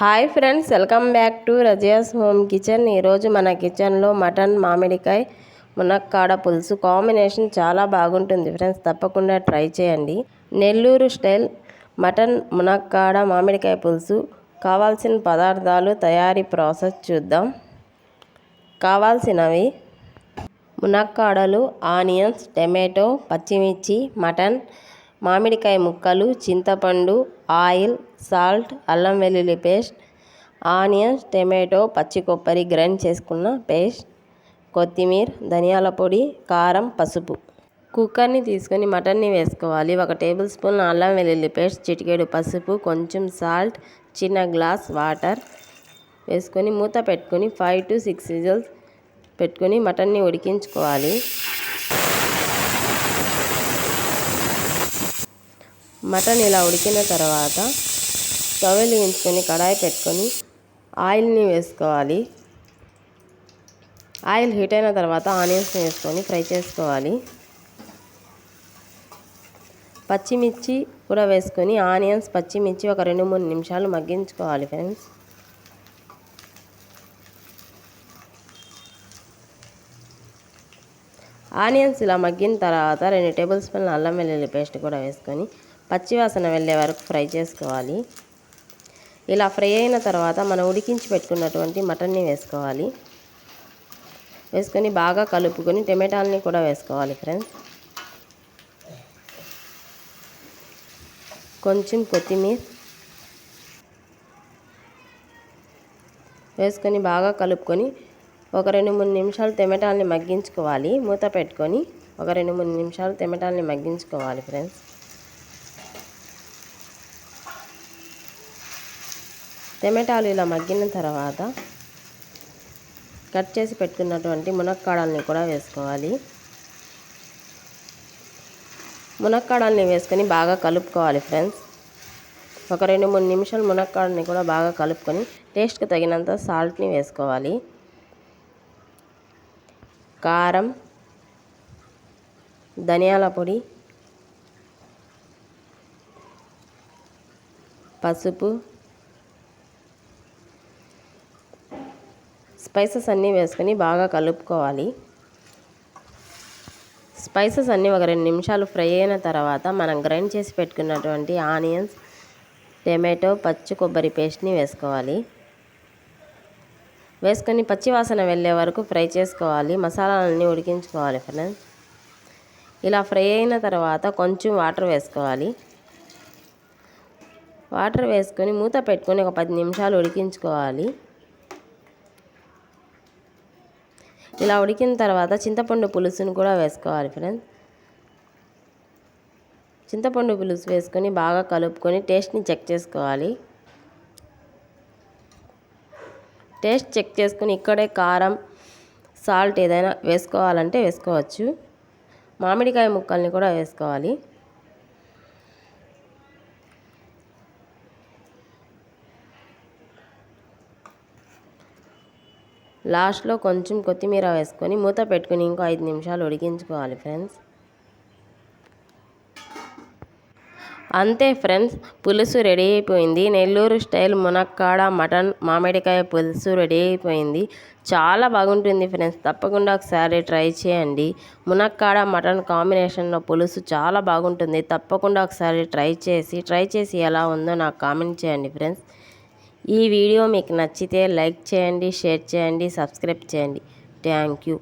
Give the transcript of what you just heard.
Hi friends welcome back to Razia's home kitchen. ఈరోజు మన కిచెన్లో మటన్ మామిడికాయ మునక్కాడ పులుసు కాంబినేషన్ చాలా బాగుంటుంది ఫ్రెండ్స్. తప్పకుండా ట్రై చేయండి. నెల్లూరు స్టైల్ మటన్ మునక్కాడ మామిడికాయ పులుసు. కావాల్సిన పదార్థాలు తయారీ ప్రాసెస్ చూద్దాం. కావాల్సినవి మునక్కాడలు ఆనియన్స్ టమాటో పచ్చిమిర్చి మటన్ మామిడికాయ ముక్కలు చింతపండు ఆయిల్ సాల్ట్ అల్లం వెల్లుల్లి పేస్ట్ ఆనియన్స్ టమాటో పచ్చి కొబ్బరి గ్రైండ్ చేసుకున్న పేస్ట్ కొత్తిమీర ధనియాల పొడి కారం పసుపు. కుక్కర్ని తీసుకొని మటన్ని వేసుకోవాలి. ఒక టేబుల్ స్పూన్ అల్లం వెల్లుల్లి పేస్ట్ చిటికేడు పసుపు కొంచెం సాల్ట్ చిన్న గ్లాస్ వాటర్ వేసుకొని మూత పెట్టుకొని ఫైవ్ టు సిక్స్ విజల్స్ పెట్టుకొని మటన్ని ఉడికించుకోవాలి. మటన్ ఇలా ఉడికిన తర్వాత స్టవ్ వెలిగించుకొని కడాయి పెట్టుకొని ఆయిల్ని వేసుకోవాలి. ఆయిల్ హీట్ అయిన తర్వాత ఆనియన్స్ని వేసుకొని ఫ్రై చేసుకోవాలి. పచ్చిమిర్చి కూడా వేసుకొని ఆనియన్స్ పచ్చిమిర్చి ఒక రెండు మూడు నిమిషాలు మగ్గించుకోవాలి ఫ్రెండ్స్. ఆనియన్స్ ఇలా మగ్గిన తర్వాత రెండు టేబుల్ స్పూన్ల అల్లం వెల్లుల్లి పేస్ట్ కూడా వేసుకొని పచ్చివాసన వెళ్ళే వరకు ఫ్రై చేసుకోవాలి. ఇలా ఫ్రై అయిన తర్వాత మనం ఉడికించి పెట్టుకున్నటువంటి మటన్ని వేసుకోవాలి. వేసుకొని బాగా కలుపుకొని టమాటాలని కూడా వేసుకోవాలి ఫ్రెండ్స్. కొంచెం కొత్తిమీర వేసుకొని బాగా కలుపుకొని ఒక రెండు మూడు నిమిషాలు టమాటాలని మగ్గించుకోవాలి. మూత పెట్టుకొని ఒక రెండు మూడు నిమిషాలు టమాటాలని మగ్గించుకోవాలి ఫ్రెండ్స్. టమాటాలు ఇలా మగ్గిన తర్వాత కట్ చేసి పెట్టుకున్నటువంటి మునక్కాడల్ని కూడా వేసుకోవాలి. మునక్కాడల్ని వేసుకొని బాగా కలుపుకోవాలి ఫ్రెండ్స్. ఒక రెండు మూడు నిమిషాలు మునక్కాడని కూడా బాగా కలుపుకొని టేస్ట్కి తగినంత సాల్ట్ని వేసుకోవాలి. కారం ధనియాల పొడి పసుపు స్పైసెస్ అన్నీ వేసుకొని బాగా కలుపుకోవాలి. స్పైసెస్ అన్నీ ఒక రెండు నిమిషాలు ఫ్రై అయిన తర్వాత మనం గ్రైండ్ చేసి పెట్టుకున్నటువంటి ఆనియన్స్ టమాటో పచ్చి కొబ్బరి పేస్ట్ని వేసుకోవాలి. వేసుకొని పచ్చివాసన వెళ్ళే వరకు ఫ్రై చేసుకోవాలి. మసాలాలన్నీ ఉడికించుకోవాలి ఫ్రెండ్స్ ఇలా ఫ్రై అయిన తర్వాత కొంచెం వాటర్ వేసుకోవాలి. వాటర్ వేసుకొని మూత పెట్టుకొని ఒక పది నిమిషాలు ఉడికించుకోవాలి. ఇలా ఉడికిన తర్వాత చింతపండు పులుసును కూడా వేసుకోవాలి ఫ్రెండ్స్ చింతపండు పులుసు వేసుకొని బాగా కలుపుకొని టేస్ట్ని చెక్ చేసుకోవాలి. టేస్ట్ చెక్ చేసుకుని ఇక్కడే కారం సాల్ట్ ఏదైనా వేసుకోవాలంటే వేసుకోవచ్చు. మామిడికాయ ముక్కల్ని కూడా వేసుకోవాలి. లాస్ట్లో కొంచెం కొత్తిమీర వేసుకొని మూత పెట్టుకుని ఇంకో ఐదు నిమిషాలు ఉడికించుకోవాలి ఫ్రెండ్స్. అంతే ఫ్రెండ్స్ పులుసు రెడీ అయిపోయింది. నెల్లూరు స్టైల్ మునక్కాడ మటన్ మామిడికాయ పులుసు రెడీ అయిపోయింది. చాలా బాగుంటుంది ఫ్రెండ్స్ తప్పకుండా ఒకసారి ట్రై చేయండి. మునక్కాడ మటన్ కాంబినేషన్లో పులుసు చాలా బాగుంటుంది. తప్పకుండా ఒకసారి ట్రై చేసి ట్రై చేసి ఎలా ఉందో నాకు కామెంట్ చేయండి ఫ్రెండ్స్. ఈ వీడియో మీకు నచ్చితే లైక్ చేయండి షేర్ చేయండి సబ్స్క్రైబ్ చేయండి. Thank you.